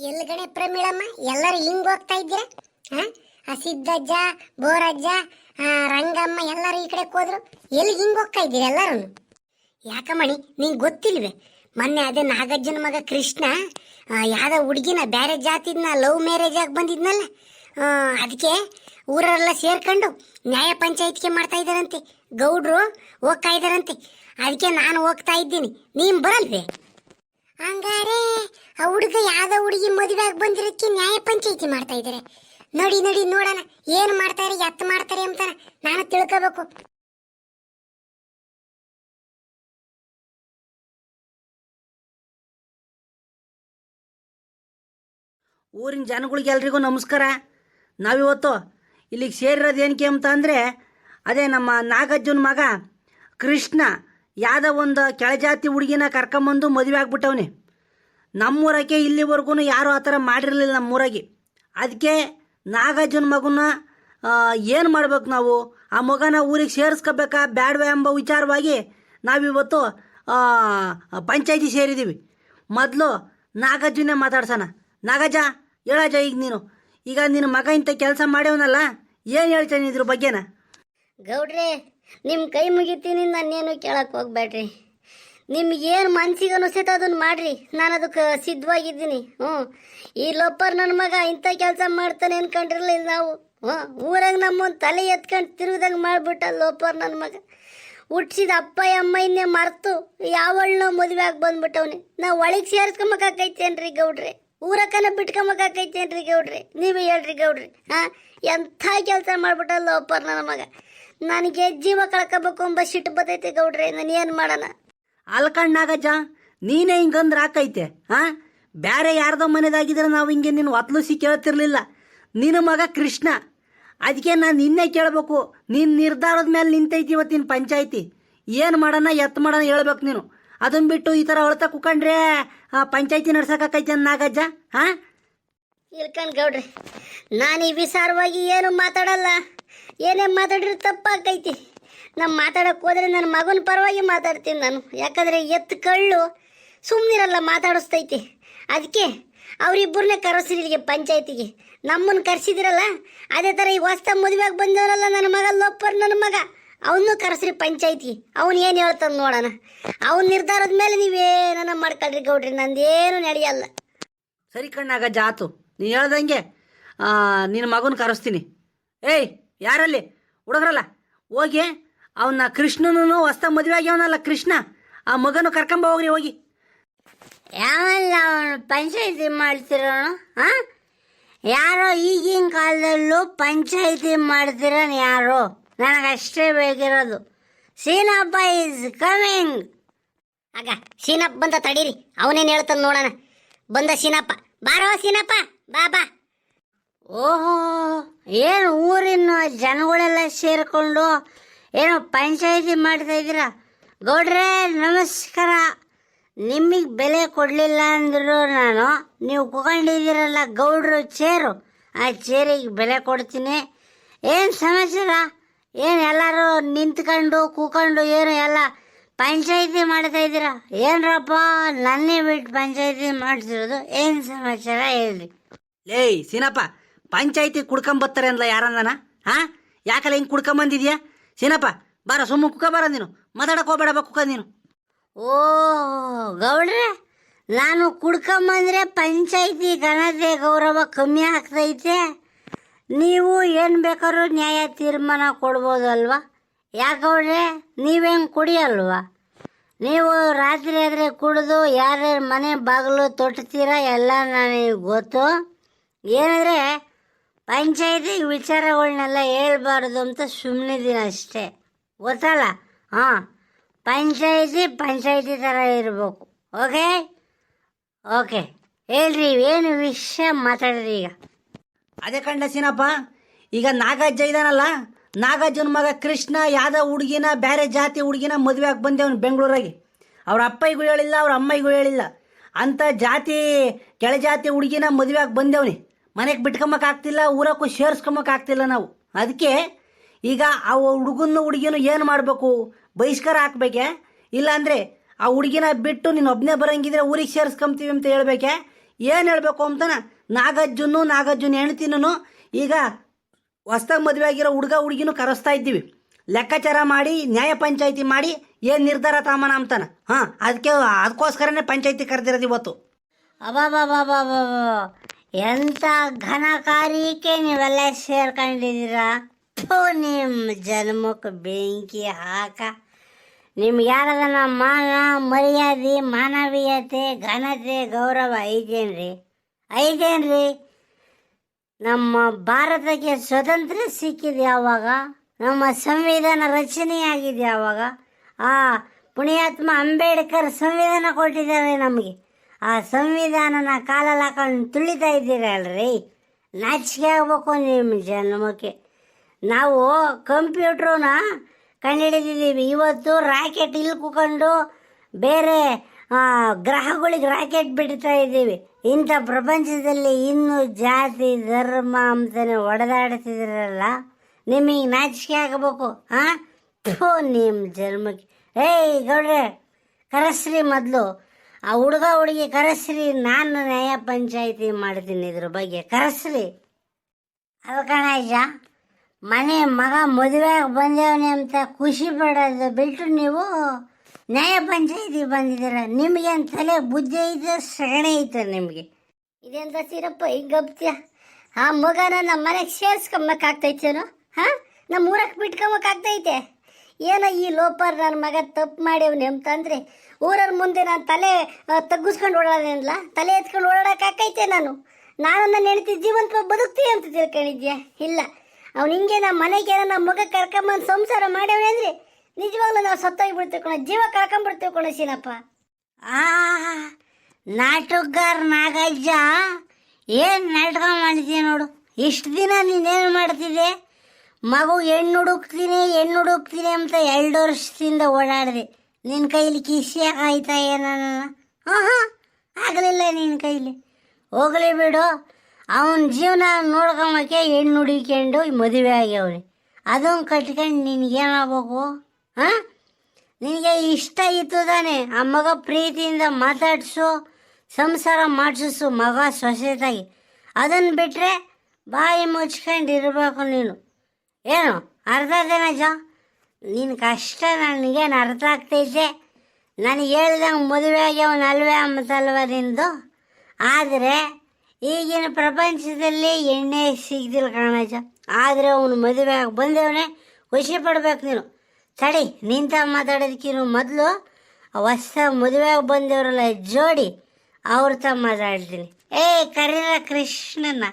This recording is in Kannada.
ಎಲ್ಗಡೆ ಪ್ರಮೀಳಮ್ಮ ಎಲ್ಲರೂ ಹಿಂಗ್ ಹೋಗ್ತಾ ಇದ್ದೀರಾ? ಆ ಸಿದ್ದಜ್ಜ ಬೋರಜ್ಜ ರಂಗಮ್ಮ ಎಲ್ಲರೂ ಈ ಕಡೆ ಹೋದ್ರು? ಎಲ್ಲಿ ಹಿಂಗ್ ಹೋಗ್ತಾ ಇದ್ದೀರಾ ಎಲ್ಲರೂ ಯಾಕಮ್ಮಣಿ ನಿಂಗೆ ಗೊತ್ತಿಲ್ವೇ? ಮೊನ್ನೆ ಅದೇ ನಾಗಜ್ಜನ ಮಗ ಕೃಷ್ಣ ಆ, ಯಾವ್ದೋ ಹುಡುಗಿನ ಬೇರೆ ಜಾತಿದ್ನ ಲವ್ ಮ್ಯಾರೇಜ್ ಆಗಿ ಬಂದಿದ್ನಲ್ಲ? ಅದಕ್ಕೆ ಊರಲ್ಲ ಸೇರ್ಕೊಂಡು ನ್ಯಾಯ ಪಂಚಾಯತ್ಗೆ ಮಾಡ್ತಾ ಇದ್ದಾರಂತೆ. ಗೌಡ್ರು ಹೋಗ್ತಾ ಇದ್ದಾರಂತೆ. ಅದಕ್ಕೆ ನಾನು ಹೋಗ್ತಾ ಇದ್ದೀನಿ. ನೀನು ಬರಲ್ವೇ? ಹಂಗಾರೆ, ಆ ಹುಡುಗ ಯಾವ್ದೋ ಹುಡುಗಿ ಮದುವೆ ಆಗಿ ಬಂದಿರಕ್ಕೆ ನ್ಯಾಯ ಪಂಚಾಯಿತಿ ಮಾಡ್ತಾ ಇದ್ದಾರೆ ನೋಡಿ ನೋಡಿ, ನೋಡೋಣ, ಏನು ಮಾಡ್ತಾರೆ ಎತ್ತ ಮಾಡ್ತಾರೆ ಅಂತ ನಾನು ತಿಳ್ಕೋಬೇಕು. ಊರಿನ ಜನಗಳಿಗೆಲ್ರಿಗೂ ನಮಸ್ಕಾರ. ನಾವಿವತ್ತು ಇಲ್ಲಿಗೆ ಸೇರಿರೋದು ಏನಕ್ಕೆ ಅಂತ ಅದೇ ನಮ್ಮ ನಾಗಜ್ಜನ ಮಗ ಕೃಷ್ಣ ಯಾವ್ದೋ ಒಂದು ಕೆಳಜಾತಿ ಹುಡುಗಿನ ಕರ್ಕೊಂಬಂದು ಮದುವೆ ಆಗ್ಬಿಟ್ಟವನೆ. ನಮ್ಮೂರಕ್ಕೆ ಇಲ್ಲಿವರೆಗೂ ಯಾರೂ ಆ ಥರ ಮಾಡಿರಲಿಲ್ಲ ನಮ್ಮೂರಾಗೆ. ಅದಕ್ಕೆ ನಾಗಾರ್ಜುನ ಮಗುನ ಏನು ಮಾಡ್ಬೇಕು ನಾವು? ಆ ಮಗನ ಊರಿಗೆ ಸೇರಿಸ್ಕೋಬೇಕಾ ಬ್ಯಾಡ್ವೆ ಎಂಬ ವಿಚಾರವಾಗಿ ನಾವಿವತ್ತು ಪಂಚಾಯತಿ ಸೇರಿದ್ದೀವಿ ಮೊದಲು ನಾಗಾರ್ಜುನೇ ಮಾತಾಡ್ಸೋಣ. ನಾಗಜ ಹೇಳಜ ಈಗ ನೀನು. ಈಗ ನಿನ್ನ ಮಗ ಇಂಥ ಕೆಲಸ ಮಾಡ್ಯವನಲ್ಲ, ಏನು ಹೇಳ್ತೇನೆ ಇದ್ರ ಬಗ್ಗೆನ? ಗೌಡ್ರೆ ನಿಮ್ಮ ಕೈ ಮುಗಿತೀನಿ, ನಾನೇನು ಕೇಳಕ್ಕೆ ಹೋಗ್ಬೇಡ್ರಿ. ನಿಮ್ಗೆ ಏನು ಮನ್ಸಿಗೆ ಅನಿಸ್ತೈತೆ ಅದನ್ನು ಮಾಡ್ರಿ. ನಾನು ಅದಕ್ಕೆ ಸಿದ್ಧವಾಗಿದ್ದೀನಿ. ಹ್ಞೂ ಈ ಲೋಪರ್ ನನ್ನ ಮಗ ಇಂಥ ಕೆಲಸ ಮಾಡ್ತಾನೆ ಅನ್ಕೊಂಡಿರಲಿಲ್ಲ ನಾವು. ಹ್ಞೂ ಊರಾಗ ನಮ್ಮೊಂದು ತಲೆ ಎತ್ಕೊಂಡು ತಿರುಗ್ದಂಗೆ ಮಾಡಿಬಿಟ್ಟ ಲೋಪರ್ ನನ್ನ ಮಗ. ಹುಟ್ಸಿದ ಅಪ್ಪ ಅಮ್ಮಯನ್ನೇ ಮರ್ತು. ಯಾವಳನ್ನ ಮದುವೆ ಆಗಿ ಬಂದ್ಬಿಟ್ಟವನಿ. ನಾವು ಒಳಗೆ ಸೇರಿಸ್ಕೊಂಬಕಾಕೈತೇನ್ರಿ ಗೌಡ್ರಿ? ಊರಕ್ಕನ ಬಿಟ್ಕೊಂಬಕಾಕೈತೇನ್ರಿ ಗೌಡ್ರಿ? ನೀವೇ ಹೇಳ್ರಿ ಗೌಡ್ರಿ. ಹಾಂ? ಎಂಥ ಕೆಲಸ ಮಾಡಿಬಿಟ್ಟ ಲೋಪರ್ ನನ್ನ ಮಗ. ನನಗೆ ಜೀವ ಕಳ್ಕೋಬೇಕು ಎಂಬ ಸಿಟ್ಟು ಬದೈತೆ ಗೌಡ್ರೆ ನಾನು ಏನು ಮಾಡೋಣ? ಅಲ್ಕಂಡ್ ನಾಗಜ್ಜ ನೀನೇ ಹಿಂಗಂದ್ರೆ ಹಾಕೈತೆ ಹಾ ಬೇರೆ ಯಾರ್ದೋ ಮನೆದಾಗಿದ್ರೆ ನಾವು ಹಿಂಗೆ ನಿನ್ನ ಒತ್ಲುಸಿ ಕೇಳ್ತಿರ್ಲಿಲ್ಲ. ನಿನ್ನ ಮಗ ಕೃಷ್ಣ ಅದಕ್ಕೆ ನಾನು ನಿನ್ನೆ ಕೇಳಬೇಕು ನೀನು ನಿರ್ಧಾರದ ಮೇಲೆ ನಿಂತೈತಿ ಇವತ್ತಿನ ಪಂಚಾಯತಿ. ಏನು ಮಾಡೋಣ ಎತ್ ಮಾಡೋಣ ಹೇಳ್ಬೇಕು ನೀನು. ಅದನ್ನ ಬಿಟ್ಟು ಈ ಥರ ಅಳ್ತಾ ಕುಕೊಂಡ್ರೆ ಪಂಚಾಯತಿ ನಡ್ಸೋಕಾಕೈತೆ ನಾಗಜ್ಜ ಹಾಂ ಇಳ್ಕಂಡ್ ಗೌಡ್ರಿ ನಾನು ಈ ವಿಚಾರವಾಗಿ ಏನು ಮಾತಾಡಲ್ಲ. ಏನೇ ಮಾತಾಡಿದ್ರೆ ತಪ್ಪಾಕೈತಿ. ನಾನು ಮಾತಾಡಕ್ಕೆ ಹೋದರೆ ನನ್ನ ಮಗನ ಪರವಾಗಿ ಮಾತಾಡ್ತೀನಿ ನಾನು. ಯಾಕಂದರೆ ಎತ್ತು ಕಳ್ಳು ಸುಮ್ಮನಿರಲ್ಲ ಮಾತಾಡಿಸ್ತೈತಿ. ಅದಕ್ಕೆ ಅವರಿಬ್ಬರನ್ನೇ ಕರೆಸಿರಿ ಇಲ್ಲಿಗೆ ಪಂಚಾಯತಿಗೆ. ನಮ್ಮನ್ನು ಕರೆಸಿದಿರಲ್ಲ, ಅದೇ ಥರ ಈಗ ಹೊಸ್ತ ಮದುವೆಗೆ ಬಂದವರಲ್ಲ ನನ್ನ ಮಗ, ಲೋಪರ್ ನನ್ನ ಮಗ. ಅವನು ಕರೆಸ್ರಿ ಪಂಚಾಯತಿ ಅವನು ಏನು ಹೇಳ್ತಾನೆ ನೋಡೋಣ. ಅವ್ನು ನಿರ್ಧಾರದ ಮೇಲೆ ನೀವೇನ ಮಾಡ್ಕೊಳ್ರಿ ಗೌಡ್ರಿ, ನಂದೇನು ನಡೆಯಲ್ಲ. ಸರಿ ಕಣ್ಣಾಗ ಜಾತು. ನೀನು ಹೇಳ್ದಂಗೆ ನಿನ್ನ ಮಗನ ಕರೆಸ್ತೀನಿ. ಏಯ್ ಯಾರಲ್ಲಿ? ಹುಡುಗ್ರಲ್ಲ. ಹೋಗಿ ಅವನ್ನ ಕೃಷ್ಣನೂ ಹೊಸ್ತ ಮದುವೆ ಆಗ್ಯವನಲ್ಲ ಕೃಷ್ಣ, ಆ ಮಗನು ಕರ್ಕೊಂಬ ಹೋಗ್ರಿ, ಹೋಗಿ. ಯಾವಲ್ಲ ಅವನು ಪಂಚಾಯತಿ ಮಾಡ್ತಿರೋಣ ಹಾಂ ಯಾರೋ ಈಗಿನ ಕಾಲದಲ್ಲೂ ಪಂಚಾಯತಿ ಮಾಡ್ತಿರೋನು ಯಾರು? ನನಗಷ್ಟೇ ಬೇಕಿರೋದು. ಸೀನಪ್ಪ ಇಸ್ ಕಮಿಂಗ್ ಆಗ ಸೀನಪ್ಪ ಬಂದ ತಡೀರಿ, ಅವನೇನು ಹೇಳ್ತಾನೆ ನೋಡೋಣ. ಬಂದ ಸೀನಪ್ಪ. ಬಾರೋ ಸೀನಪ್ಪ, ಬಾ ಬಾ. ಓಹೋ, ಏನು ಊರಿನ ಜನಗಳೆಲ್ಲ ಸೇರಿಕೊಂಡು ಏನೋ ಪಂಚಾಯಿತಿ ಮಾಡ್ತಾ ಇದ್ದೀರಾ? ಗೌಡ್ರೆ, ನಮಸ್ಕಾರ. ನಿಮಗೆ ಬೆಲೆ ಕೊಡಲಿಲ್ಲ ಅಂದರೂ ನಾನು. ನೀವು ಕುಕೊಂಡಿದ್ದೀರಲ್ಲ ಗೌಡ್ರು ಚೇರು. ಆ ಚೇರಿಗೆ ಬೆಲೆ ಕೊಡ್ತೀನಿ. ಏನು ಸಮಾಚಾರ? ಏನು ಎಲ್ಲರೂ ನಿಂತ್ಕೊಂಡು ಕೂಕೊಂಡು ಏನು ಎಲ್ಲ ಪಂಚಾಯಿತಿ ಮಾಡ್ತಾ ಇದ್ದೀರಾ? ಏನ್ರಪ್ಪ, ನನ್ನೇ ಬಿಟ್ಟು ಪಂಚಾಯಿತಿ ಮಾಡ್ತಿರೋದು? ಏನು ಸಮಾಚಾರ ಹೇಳ್ರಿ. ಏಯ್ ಸೀನಪ್ಪ ಪಂಚಾಯತಿ ಕುಡ್ಕೊಂಬತ್ತಾರೆ ಅಂದ್ಲ ಯಾರಂದನ? ಹಾಂ ಯಾಕಲ್ಲ ಹಿಂಗೆ ಕುಡ್ಕೊಂಬಂದಿದ್ಯಾ ಸೀನಪ್ಪ ಬಾರ ಸುಮ್ಮ ಕುಕ್ಕ ಬಾರ ನೀನು. ಮಾತಾಡಕ್ಕೆ ಹೋಗ್ಬೇಡ ಕುಕ್ಕ ನೀನು. ಓ, ಗೌಡ್ರೆ, ನಾನು ಕುಡ್ಕೊಂಬಂದ್ರೆ ಪಂಚಾಯತಿ ಘನತೆ ಗೌರವ ಕಮ್ಮಿ ಆಗ್ತೈತೆ. ನೀವು ಏನು ಬೇಕಾದ್ರೂ ನ್ಯಾಯ ತೀರ್ಮಾನ ಕೊಡ್ಬೋದಲ್ವಾ? ಯಾಕೆ ಗೌಡ್ರೆ, ನೀವೇನು ಕುಡಿಯಲ್ವಾ? ನೀವು ರಾತ್ರಿ ಆದರೆ ಕುಡಿದು, ಯಾರ್ಯಾರ ಮನೆ ಬಾಗಿಲು ತೊಟ್ತೀರಾ ಎಲ್ಲ ನನಗೆ ಗೊತ್ತು. ಏನಂದರೆ ಪಂಚಾಯತಿ ವಿಚಾರಗಳನ್ನೆಲ್ಲ ಹೇಳ್ಬಾರ್ದು ಅಂತ ಸುಮ್ಮನಿದ್ದೀನಿ ಅಷ್ಟೇ. ಗೊತ್ತಲ್ಲ? ಹಾಂ. ಪಂಚಾಯತಿ ಪಂಚಾಯತಿ ಥರ ಇರಬೇಕು. ಓಕೆ? ಓಕೆ. ಹೇಳ್ರಿ, ಏನು ವಿಷಯ ಮಾತಾಡ್ರಿ ಈಗ? ಅದೇ ಕಂಡ ಸೀನಪ್ಪ, ಈಗ ನಾಗಜ್ಜ ಇದಾನಲ್ಲ, ನಾಗಜ್ಜನ ಮಗ ಕೃಷ್ಣ ಯಾವ್ದೋ ಹುಡುಗಿನ ಬೇರೆ ಜಾತಿ ಹುಡುಗಿನ ಮದುವೆ ಆಗಿ ಬಂದೇವನು ಬೆಂಗಳೂರಾಗೆ. ಅವ್ರ ಅಪ್ಪಗೂ ಹೇಳಿಲ್ಲ, ಅವ್ರ ಅಮ್ಮಿಗೂ ಹೇಳಿಲ್ಲ. ಅಂಥ ಜಾತಿ ಕೆಳಜಾತಿ ಹುಡುಗಿನ ಮದುವೆ ಆಗಿ ಬಂದೇವ್ನಿ ಮನೆಗೆ ಬಿಟ್ಕೊಂಬಕ್ ಆಗ್ತಿಲ್ಲ, ಊರಕ್ಕೂ ಸೇರ್ಸ್ಕೊಂಬಕ್ ಆಗ್ತಿಲ್ಲ ನಾವು. ಅದಕ್ಕೆ ಈಗ ಆ ಹುಡುಗನ ಹುಡುಗಿನ ಏನು ಮಾಡಬೇಕು? ಬಹಿಷ್ಕಾರ ಹಾಕ್ಬೇಕೆ? ಇಲ್ಲಾಂದರೆ ಆ ಹುಡುಗಿನ ಬಿಟ್ಟು ನೀನು ಒಬ್ಬನೇ ಬರಂಗಿದ್ರೆ ಊರಿಗೆ ಸೇರಿಸ್ಕೊಂತೀವಿ ಅಂತ ಹೇಳ್ಬೇಕೆ? ಏನು ಹೇಳಬೇಕು ಅಂತನ? ನಾಗಜ್ಜನ್ನು, ನಾಗಜ್ಜನ ಹೆಣ್ತಿನೂ ಈಗ ಹೊಸ್ದಾಗಿ ಮದುವೆ ಆಗಿರೋ ಹುಡುಗ ಹುಡುಗಿನೂ ಕರೆಸ್ತಾ ಇದ್ದೀವಿ. ಲೆಕ್ಕಾಚಾರ ಮಾಡಿ, ನ್ಯಾಯ ಪಂಚಾಯಿತಿ ಮಾಡಿ, ಏನು ನಿರ್ಧಾರ ತಾಮನ ಅಂತಾನ? ಹಾಂ ಅದಕ್ಕೆ ಅದಕ್ಕೋಸ್ಕರನೇ ಪಂಚಾಯಿತಿ ಕರೆದಿರೋದು ಇವತ್ತು. ಅಬಾಬಾಬಾಬಾಬಾ ಎಂಥ ಘನಕಾರ್ಯಕ್ಕೆ ನೀವೆಲ್ಲ ಸೇರ್ಕೊಂಡಿದ್ದೀರಾ? ನಿಮ್ ನಿಮ್ಮ ಜನ್ಮಕ್ಕೆ ಬೆಂಕಿ ಹಾಕ. ನಿಮ್ಗೆ ಯಾರದನ ಮಾನ, ಮರ್ಯಾದೆ, ಮಾನವೀಯತೆ, ಘನತೆ, ಗೌರವ ಐತೇನ್ರಿ ಐತೇನ್ರಿ ನಮ್ಮ ಭಾರತಕ್ಕೆ ಸ್ವತಂತ್ರ ಸಿಕ್ಕಿದೆ ಯಾವಾಗ? ನಮ್ಮ ಸಂವಿಧಾನ ರಚನೆಯಾಗಿದೆ ಯಾವಾಗ? ಆ, ಪುಣ್ಯಾತ್ಮ ಅಂಬೇಡ್ಕರ್ ಸಂವಿಧಾನ ಕೊಟ್ಟಿದ್ದಾರೆ ನಮಗೆ. ಆ ಸಂವಿಧಾನನ ಕಾಲಲ್ಲಿ ಹಾಕೊಂಡು ತುಳಿತಾ ಇದ್ದೀರಲ್ರಿ? ನಾಚಿಕೆ ಆಗ್ಬೇಕು ನಿಮ್ಮ ಜನ್ಮಕ್ಕೆ ನಾವು ಕಂಪ್ಯೂಟ್ರನ್ನ ಕಂಡುಹಿಡಿದಿದ್ದೀವಿ ಇವತ್ತು ರಾಕೆಟ್ ಇಲ್ಲಿ ಕೂಕೊಂಡು ಬೇರೆ ಗ್ರಹಗಳಿಗೆ ರಾಕೆಟ್ ಬಿಡ್ತಾ ಇದ್ದೀವಿ. ಇಂಥ ಪ್ರಪಂಚದಲ್ಲಿ ಇನ್ನೂ ಜಾತಿ, ಧರ್ಮ ಅಂತಾನೆ ಒಡೆದಾಡ್ತಿದ್ರಲ್ಲ ನಿಮಗೆ ನಾಚಿಕೆ ಆಗಬೇಕು ಹಾಂ ನಿಮ್ಮ ಜನ್ಮಕ್ಕೆ ಏಯ್ ಗೌಡ್ರೆ, ಕರೆಸ್ರಿ ಮೊದಲು. ಆ ಹುಡುಗ ಹುಡುಗಿ ಕರೆಸ್ರಿ, ನಾನು ನ್ಯಾಯ ಪಂಚಾಯಿತಿ ಮಾಡ್ತೀನಿ ಇದ್ರ ಬಗ್ಗೆ. ಕರೆಸ್ರಿ. ಅದು ಕಣಯ್ಯ, ಮನೆ ಮಗ ಮದುವೆಗೆ ಬಂದೇವನೆ ಅಂತ ಖುಷಿ ಪಡೋದು ಬಿಟ್ಟು ನೀವು ನ್ಯಾಯ ಪಂಚಾಯಿತಿ ಬಂದಿದ್ದೀರ. ನಿಮ್ಗೇನು ತಲೆ ಬುದ್ಧಿ ಐತೆ, ಸಗಣಿ ಐತೆ ನಿಮಗೆ? ಇದೆಂತ ಸೀರಪ್ಪ ಈಗ ಗಪ್ತ್ಯ? ಆ ಮಗನ ನಮ್ಮ ಮನೆಗೆ ಸೇರ್ಸ್ಕೊಂಬಕ್ಕಾಗ್ತೈತೇನೋ ಹಾಂ? ನಮ್ಮ ಊರಕ್ಕೆ ಬಿಟ್ಕೊಂಬಕ್ಕಾಗ್ತೈತೆ ಏನೋ ಈ ಲೋಪರ್ ನನ್ನ ಮಗ ತಪ್ಪು ಮಾಡ್ಯವನು ಅಂತಂದ್ರೆ, ಊರವ್ರ ಮುಂದೆ ನಾನು ತಲೆ ತಗ್ಗಿಸ್ಕೊಂಡು ಓಡಾಡೇನಿಲ್ಲ ತಲೆ ಎತ್ಕೊಂಡು ಓಡಾಡಕ್ಕಾಕೈತೆ ನಾನು. ನಾನು ನನ್ನ ಹೆಣ್ತಿ ಜೀವಂತ ಬದುಕ್ತೀವಿ ಅಂತ ತಿಳ್ಕೊಂಡಿದ್ಯಾ? ಇಲ್ಲ. ಅವ್ನು ಹಿಂಗೆ ನಮ್ಮ ಮನೆಗೆ ನನ್ನ ಮಗ ಕರ್ಕೊಂಬಂದು ಸಂಸಾರ ಮಾಡ್ಯವನೇ ನಿಜವಾಗ್ಲೂ ನಾವು ಸತ್ತೋಗ್ಬಿಡ್ತೀವಿ ಕಣ ಜೀವ ಕಳ್ಕೊಂಬಿಡ್ತೀವಿ ಕಣ ಸೀನಪ್ಪ ಆ ನಾಟುಗಾರ್ ನಾಗಜ್ಜ ಏನು ನಾಟಕ ಮಾಡಿದ್ಯಾ ನೋಡು? ಇಷ್ಟು ದಿನ ನೀನೇನು ಮಾಡ್ತಿದ್ದೆ? ಮಗು ಹೆಣ್ಣು ಹುಡುಕ್ತೀನಿ ಹೆಣ್ಣು ಹುಡುಕ್ತೀನಿ ಅಂತ ಎರಡು ವರ್ಷದಿಂದ ಓಡಾಡಿದೆ. ನಿನ್ನ ಕೈಲಿ ಕಿಸಿ ಆಯ್ತಾ ಏನಲ್ಲ ಹಾಂ ಹಾಂ ಆಗಲಿಲ್ಲ ನಿನ್ನ ಕೈಲಿ. ಹೋಗಲಿ ಬಿಡು. ಅವನ ಜೀವನ ನೋಡ್ಕೊಂಬಕ್ಕೆ ಹೆಣ್ಣು ಹುಡುಕೊಂಡು ಮದುವೆ ಆಗ್ಯವ್ರಿ. ಅದನ್ನು ಕಟ್ಕೊಂಡು ನಿನಗೇನಾಗಬೇಕು? ಹಾಂ ನಿನಗೆ ಇಷ್ಟ ಇತ್ತು ತಾನೆ. ಆ ಮಗ ಪ್ರೀತಿಯಿಂದ ಮಾತಾಡಿಸು, ಸಂಸಾರ ಮಾಡಿಸು ಮಗ ಸೊಸೆತಾಗಿ. ಅದನ್ನು ಬಿಟ್ಟರೆ ಬಾಯಿ ಮುಚ್ಕೊಂಡಿರಬೇಕು ನೀನು. ಏನು? ಅರ್ಧ ಜ ನಿನ್ನ ಕಷ್ಟ ನನಗೇನು ಅರ್ಥ ಆಗ್ತೈತೆ. ನನಗೆ ಹೇಳ್ದಂಗೆ ಮದುವೆ ಅವನು ಅಲ್ವೇ ಅಮ್ಮತಲ್ವ ನಿಂದು ಆದರೆ ಈಗಿನ ಪ್ರಪಂಚದಲ್ಲಿ ಎಣ್ಣೆ ಸಿಗ್ದಿಲ್ಲ ಕಣಜ. ಆದರೆ ಅವನು ಮದುವೆ ಆಗಿ ಬಂದವನೇ ಖುಷಿ ಪಡ್ಬೇಕು ನೀನು. ತಡಿ, ನಿಂತ ಮಾತಾಡೋದಕ್ಕಿನ್ನು ಮೊದಲು ಹೊಸ ಮದುವೆಗೆ ಬಂದವರಲ್ಲ ಜೋಡಿ ಅವ್ರ ತ ಮಾತಾಡ್ತೀನಿ. ಏ ಕರೀರ ಕೃಷ್ಣನ.